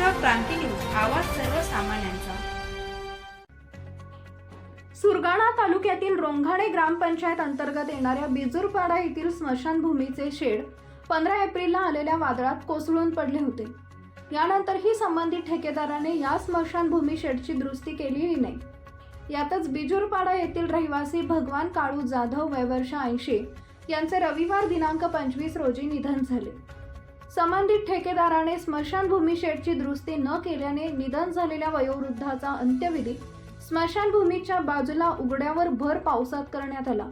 क्रांती news आवाज सर्वसामान्यांचा. सुरगाणा तालुक्यातील रोंघाणे ग्रामपंचायत अंतर्गत येणाऱ्या बिजूरपाडा येथील स्मशानभूमीचे शेड पंधरा एप्रिलला आलेल्या वादळात कोसळून पडले होते. यानंतरही संबंधित ठेकेदाराने या स्मशानभूमी शेडची दुरुस्ती केलेली नाही. यातच बिजूरपाडा येथील रहिवासी भगवान काळू जाधव वय वर्ष ऐंशी यांचे रविवार दिनांक पंचवीस रोजी निधन झाले. संबंधित ठेकेदाराने स्मशानभूमी शेडची दुरुस्ती न केल्याने निधन झालेल्या वयोवृद्धाचा अंत्यविधी स्मशानभूमीच्या बाजूला उघड्यावर भर पावसात करण्यात आला.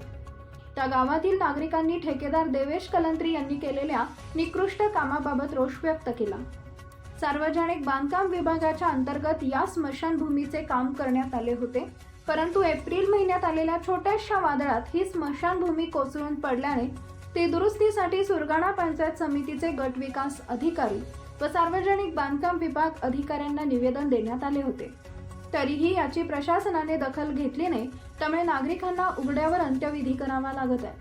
त्या गावातील नागरिकांनी ठेकेदार देवेश कलंत्री यांनी केलेल्या निकृष्ट कामाबाबत रोष व्यक्त केला. सार्वजनिक बांधकाम विभागाच्या अंतर्गत या स्मशानभूमीचे काम करण्यात आले होते परंतु एप्रिल महिन्यात आलेल्या छोट्याशा वादळात ही स्मशानभूमी कोसळून पडल्याने ते दुरुस्तीसाठी सुरगाणा पंचायत समितीचे गट विकास अधिकारी व सार्वजनिक बांधकाम विभाग अधिकाऱ्यांना निवेदन देण्यात आले होते. तरीही याची प्रशासनाने दखल घेतली नाही त्यामुळे नागरिकांना उघड्यावर अंत्यविधी करावा लागत आहे.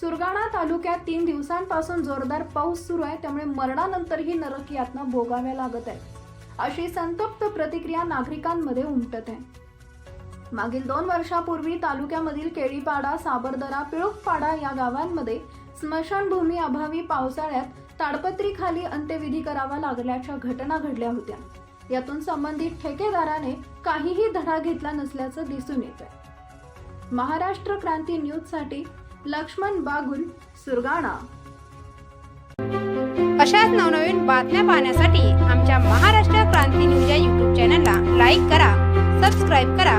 सुरगाणा तालुक्यात तीन दिवसांपासून जोरदार पाऊस सुरू आहे त्यामुळे मरणानंतरही नरक यातना भोगाव्या लागत आहे अशी संतप्त प्रतिक्रिया नागरिकांमध्ये उमटत आहे. मागील दोन वर्षापूर्वी तालुक्यामधील केळीपाडा साबरदरा पिळुकपाडा या गावांमध्ये स्मशानभूमी अभावी पावसाळ्यात ताडपत्रीखाली अंत्यविधी करावा लागल्याच्या घटना घडल्या होत्या. यातून संबंधित ठेकेदाराने काहीही धडा घेतला नसल्याचं दिसून येत महाराष्ट्र क्रांती न्यूजसाठी लक्ष्मण बागुल सुरगाणा. अशाच नवनवीन बातम्या पाहण्यासाठी आमच्या महाराष्ट्र क्रांती न्यूज या यूट्यूब चॅनलला लाईक करा सबस्क्राईब करा